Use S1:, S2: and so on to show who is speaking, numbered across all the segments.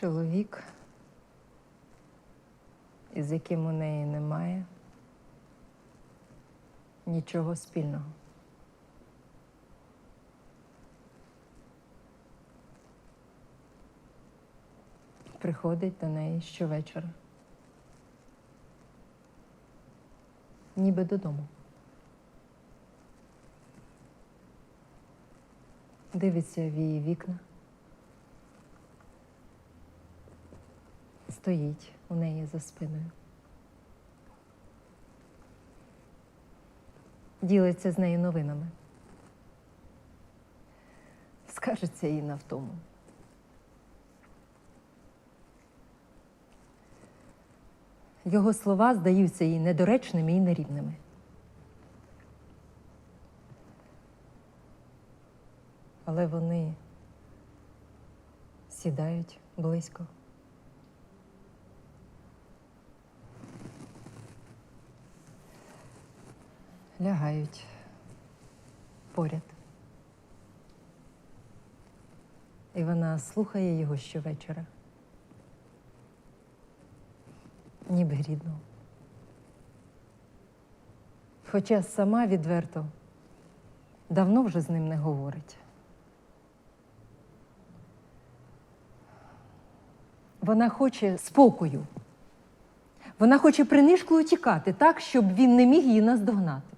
S1: Чоловік, із яким у неї немає нічого спільного. Приходить до неї щовечора. Ніби додому. Дивиться в її вікна. Стоїть у неї за спиною. Ділиться з нею новинами. Скажеться їй на втому. Його слова здаються їй недоречними і нерівними. Але вони сідають близько. Лягають поряд. І вона слухає його щовечора. Ніби рідного. Хоча сама відверто давно вже з ним не говорить. Вона хоче спокою. Вона хоче принишкою тікати так, щоб він не міг її наздогнати.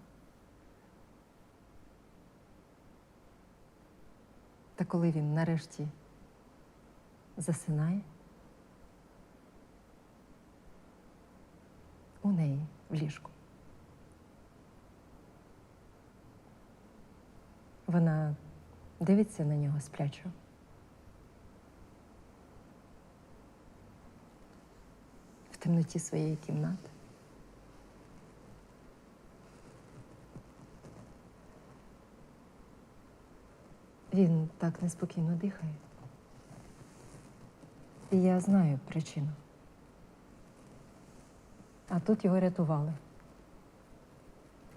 S1: Та коли він нарешті засинає, у неї в ліжку. Вона дивиться на нього сплячо. В темноті своєї кімнати. Він так неспокійно дихає. І я знаю причину. А тут його рятували.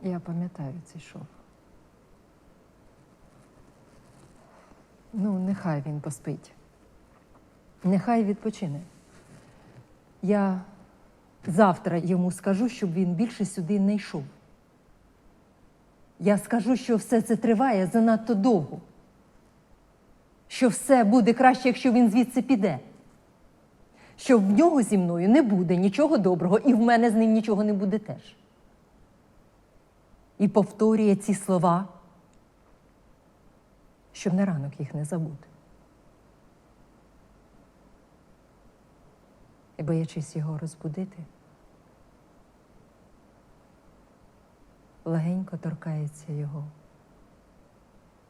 S1: Я пам'ятаю цей шов. Ну, нехай він поспить. Нехай відпочине. Я завтра йому скажу, щоб він більше сюди не йшов. Я скажу, що все це триває занадто довго. Що все буде краще, якщо він звідси піде. Що в нього зі мною не буде нічого доброго, і в мене з ним нічого не буде теж. І повторює ці слова, щоб на ранок їх не забути. І боячись його розбудити, легенько торкається його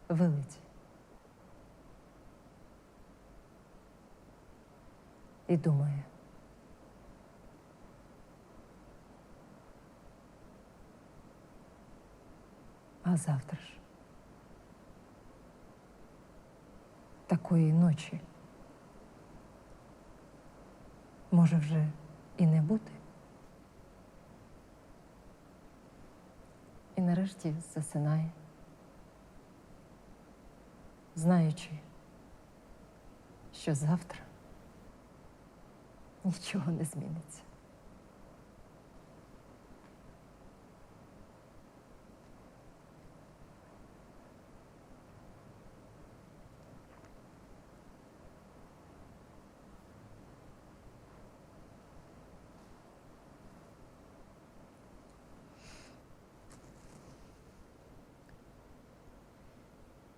S1: вилиці. І думає. А завтра ж такої ночі може вже і не бути. І нарешті засинає, знаючи, що завтра нічого не зміниться.